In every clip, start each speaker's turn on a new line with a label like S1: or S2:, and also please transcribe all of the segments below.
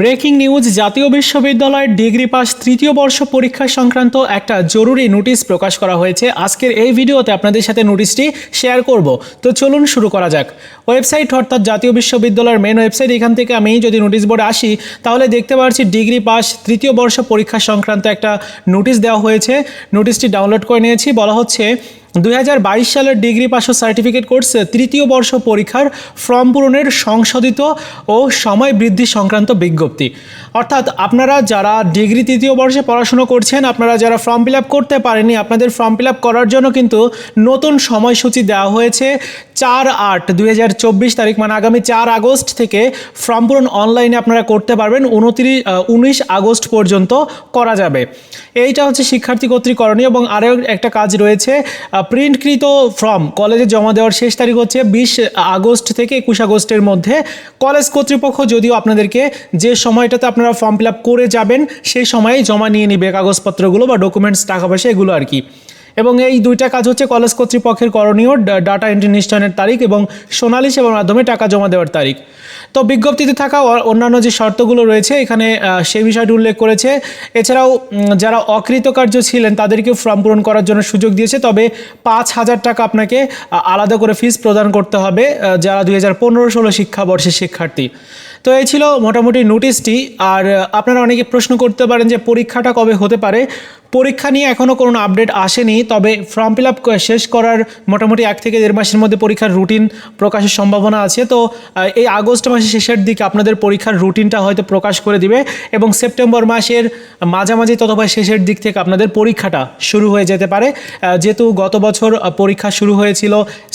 S1: Breaking news, জাতীয় বিশ্ববিদ্যালয়ের degree pass তৃতীয় বর্ষ পরীক্ষা সংক্রান্ত একটা জরুরি নোটিশ প্রকাশ করা হয়েছে। আজকের এই ভিডিওতে আপনাদের সাথে নোটিশটি শেয়ার করব। তো চলুন শুরু করা যাক। ওয়েবসাইট অর্থাৎ জাতীয় বিশ্ববিদ্যালয়ের মেন ওয়েবসাইট এখান থেকে আমি যদি নোটিশ বোর্ডে আসি, তাহলে দেখতে পাচ্ছি ডিগ্রি পাস তৃতীয় বর্ষ পরীক্ষা সংক্রান্ত একটা নোটিশ দেওয়া হয়েছে। নোটিশটি ডাউনলোড করে নিয়েছি। বলা হচ্ছে দুই হাজার বাইশ সালের ডিগ্রি ও সার্টিফিকেট কোর্সে তৃতীয় বর্ষ পরীক্ষার ফর্ম পূরণের সংশোধিত ও সময় বৃদ্ধি সংক্রান্ত বিজ্ঞপ্তি। অর্থাৎ আপনারা যারা ডিগ্রি তৃতীয় বর্ষে পড়াশুনো করছেন, আপনারা যারা ফর্ম ফিল করতে পারেননি, আপনাদের ফর্ম ফিল করার জন্য কিন্তু নতুন সময়সূচি দেওয়া হয়েছে চার আট দুই তারিখ মানে আগামী চার আগস্ট থেকে ফর্ম পূরণ অনলাইনে আপনারা করতে পারবেন, উনত্রিশ উনিশ আগস্ট পর্যন্ত করা যাবে। এইটা হচ্ছে শিক্ষার্থী কর্তৃক করণীয় এবং আরও একটা কাজ রয়েছে প্রিন্টকৃত ফর্ম কলেজে জমা দেওয়ার শেষ তারিখ হচ্ছে বিশ আগস্ট থেকে একুশ আগস্টের মধ্যে। কলেজ কর্তৃপক্ষ যদিও আপনাদেরকে যে সময়টাতে আপনারা ফর্ম ফিল করে যাবেন, সেই সময়ে জমা নিয়ে নিবে কাগজপত্রগুলো বা ডকুমেন্টস টাকা পয়সা, এগুলো আর কি। এবং এই দুইটা কাজ হচ্ছে কলেজ কর্তৃপক্ষের করণীয় ডাটা এন্ট্রি নিষ্ঠানের তারিখ এবং সোনালী সেবার মাধ্যমে টাকা জমা দেওয়ার তারিখ। তো বিজ্ঞপ্তিতে থাকা অন্যান্য যে শর্তগুলো রয়েছে, এখানে সেই বিষয়টি উল্লেখ করেছে। এছাড়াও যারা অকৃতকার্য ছিলেন তাদেরকে ফর্ম পূরণ করার জন্য সুযোগ দিয়েছে। তবে পাঁচ হাজার টাকা আপনাকে আলাদা করে ফিস প্রদান করতে হবে যারা দুই হাজার পনেরো ষোলো শিক্ষাবর্ষের শিক্ষার্থী। তো এই ছিল মোটামুটি নোটিশটি আর আপনারা অনেকে প্রশ্ন করতে পারেন যে পরীক্ষাটা কবে হতে পারে। পরীক্ষা নিয়ে এখনও কোনো আপডেট আসেনি, তবে ফর্ম ফিল আপ শেষ করার মোটামুটি এক থেকে দেড় মাসের মধ্যে পরীক্ষার রুটিন প্রকাশের সম্ভাবনা আছে। তো এই আগস্ট মাসের শেষের দিকে আপনাদের পরীক্ষার রুটিনটা হয়তো প্রকাশ করে দিবে এবং সেপ্টেম্বর মাসের মাঝামাঝি অথবা শেষের দিক থেকে আপনাদের পরীক্ষাটা শুরু হয়ে যেতে পারে। যেহেতু গত বছর পরীক্ষা শুরু হয়েছিল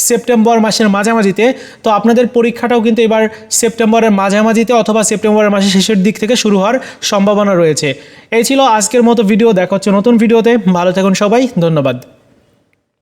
S1: সেপ্টেম্বর মাসের মাঝামাঝিতে, তো আপনাদের পরীক্ষাটাও কিন্তু এবার সেপ্টেম্বরের মাঝামাঝিতে অথবা সেপ্টেম্বরের মাসের শেষের দিক থেকে শুরু হওয়ার সম্ভাবনা রয়েছে। এই ছিল আজকের মতো ভিডিও দেখা হচ্ছে নতুন ভিডিওতে ভালো থাকুন সবাই ধন্যবাদ।